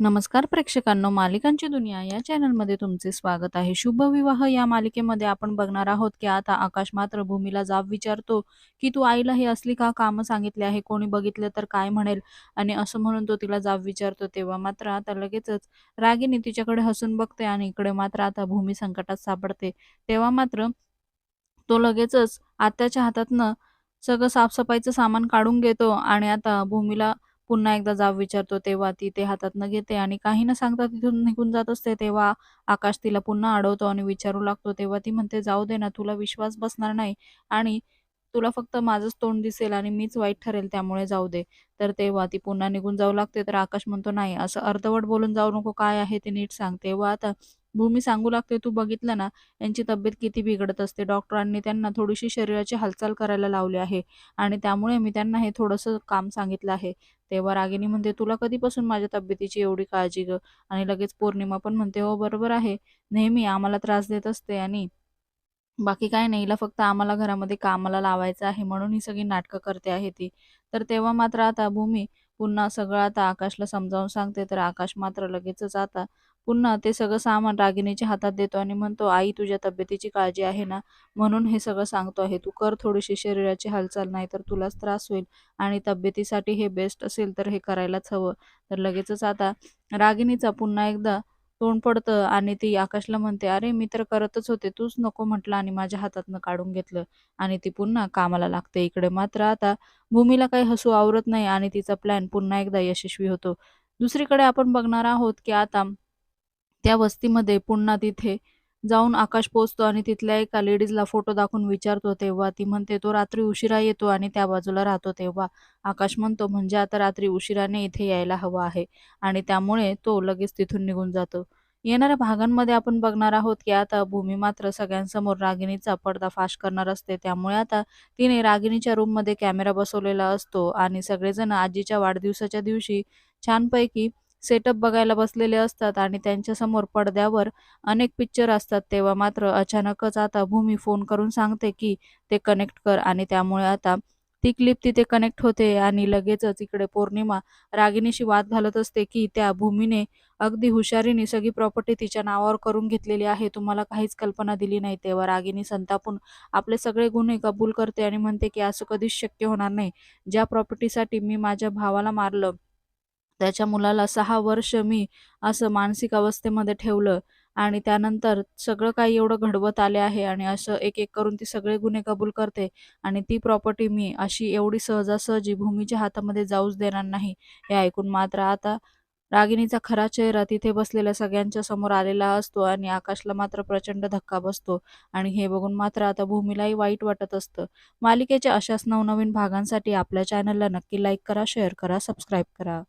नमस्कार प्रेक्षकांनो मालिकांची दुनिया या चॅनलमध्ये तुमचे स्वागत आहे. शुभ विवाह या मालिकेमध्ये आपण बघणार आहोत की आता आकाश मात्र भूमीला जाब विचारतो की तू आईला हे असली का कामं सांगितली आहे? कोणी बघितलं तर काय म्हणेल? आणि असं म्हणून तो तिला जाब विचारतो तेव्हा मात्र आता लगेचच रागिनी तिच्याकडे हसून बघते आणि इकडे मात्र आता भूमी संकटात सापडते. तेव्हा मात्र तो लगेचच आत्याच्या हातातनं सगळं साफसफाईचं सामान काढून घेतो आणि आता भूमीला पुन्हा एकदा जाब विचारतो तेव्हा ती ते हातातनं घेते आणि काही न सांगता तिथून निघून जात असते. तेव्हा आकाश तिला पुन्हा अडवतो आणि विचारू लागतो. तेव्हा ती म्हणते जाऊ दे ना तुला विश्वास बसणार नाही आणि तुला फक्त माझंच तोंड दिसेल आणि मीच वाईट ठरेल त्यामुळे जाऊ दे. तर तेव्हा ती पुन्हा निघून जाऊ लागते. तर आकाश म्हणतो नाही असं अर्धवट बोलून जाऊ नको. काय आहे ते नीट सांग. तेव्हा आता भूमी सांगू लागते तू बघितलं ना यांची तब्येत किती बिघडत असते. डॉक्टरांनी त्यांना थोडीशी शरीराची हालचाल करायला लावली आहे आणि त्यामुळे मी त्यांना हे थोडंसं काम सांगितलं आहे. तेव्हा रागिनी म्हणते तुला कधीपासून माझ्या तब्येतीची एवढी काळजी ग? आणि लगेच पौर्णिमा पण म्हणते हो बरोबर आहे. नेहमी आम्हाला त्रास देत असते आणि बाकी काय नाही हिला फक्त आम्हाला घरामध्ये कामाला लावायचं आहे म्हणून ही सगळी नाटकं करते आहे ती. तर तेव्हा मात्र आता भूमी पुन्हा सगळं आता आकाशला समजावून सांगते तर आकाश मात्र लगेचच आता पुन्हा ते सगळं सामान रागिणीच्या हातात देतो आणि म्हणतो आई तुझ्या तब्येतीची काळजी आहे ना? म्हणून हे सगळं सांगतो आहे. तू कर थोडीशी शरीराची हालचाल नाही तर तुलाच त्रास होईल आणि तब्येतीसाठी हे बेस्ट असेल तर हे करायलाच हवं. तर लगेचच आता रागिणीचा पुन्हा एकदा तोंड पडतं आणि ती आकाशला म्हणते अरे मी तर करतच होते. तूच नको म्हटलं आणि माझ्या हातातनं काढून घेतलं. आणि ती पुन्हा कामाला लागते इकडे. मात्र आता भूमीला काही हसू आवरत नाही आणि तिचा प्लॅन पुन्हा एकदा यशस्वी होतो. दुसरीकडे आपण बघणार आहोत की आता त्या वस्तीमध्ये पुन्हा तिथे जाऊन आकाश पोचतो आणि तिथल्या एका लेडीजला फोटो दाखवून विचारतो तेव्हा ती म्हणते तो रात्री उशिरा येतो आणि त्या बाजूला राहतो तेव्हा. आकाश म्हणतो म्हणजे आता रात्री उशिराने इथे यायला हवं आहे. आणि त्यामुळे तो लगेच तिथून निघून जातो. येणाऱ्या भागांमध्ये आपण बघणार आहोत की आता भूमी मात्र सगळ्यांसमोर रागिणीचा पर्दाफाश करणार असते. त्यामुळे आता तिने रागिणीच्या रूममध्ये कॅमेरा बसवलेला असतो आणि सगळेजण आजीच्या वाढदिवसाच्या दिवशी छानपैकी सेटअप बघायला बसलेले असतात आणि त्यांच्यासमोर पडद्यावर अनेक पिक्चर असतात. तेव्हा मात्र अचानकच आता भूमी फोन करून सांगते की ते कनेक्ट कर आणि त्यामुळे आता ती क्लिप तिथे कनेक्ट होते आणि लगेचच इकडे पौर्णिमा रागिणीशी वाद घालत असते की त्या भूमीने अगदी हुशारीने सगळी प्रॉपर्टी तिच्या नावावर करून घेतलेली आहे. तुम्हाला काहीच कल्पना दिली नाही. तेव्हा रागिनी संतापून आपले सगळे गुन्हे कबूल करते आणि म्हणते की असं कधीच शक्य होणार नाही. ज्या प्रॉपर्टीसाठी मी माझ्या भावाला मारलं त्याच्या मुलाला सहा वर्ष मी असं मानसिक अवस्थेमध्ये ठेवलं आणि त्यानंतर सगळं काही एवढं घडवत आले आहे आणि असं एक एक करून ती सगळे गुन्हे कबूल करते आणि ती प्रॉपर्टी मी अशी एवढी सहजासहजी भूमीच्या हातामध्ये जाऊच देणार नाही हे ऐकून मात्र आता रागिणीचा खरा चेहरा तिथे बसलेल्या सगळ्यांच्या समोर आलेला असतो आणि आकाशला मात्र प्रचंड धक्का बसतो आणि हे बघून मात्र आता भूमीलाही वाईट वाटत असतं. मालिकेच्या अशाच नवनवीन भागांसाठी आपल्या चॅनलला नक्की लाईक करा शेअर करा सबस्क्राईब करा.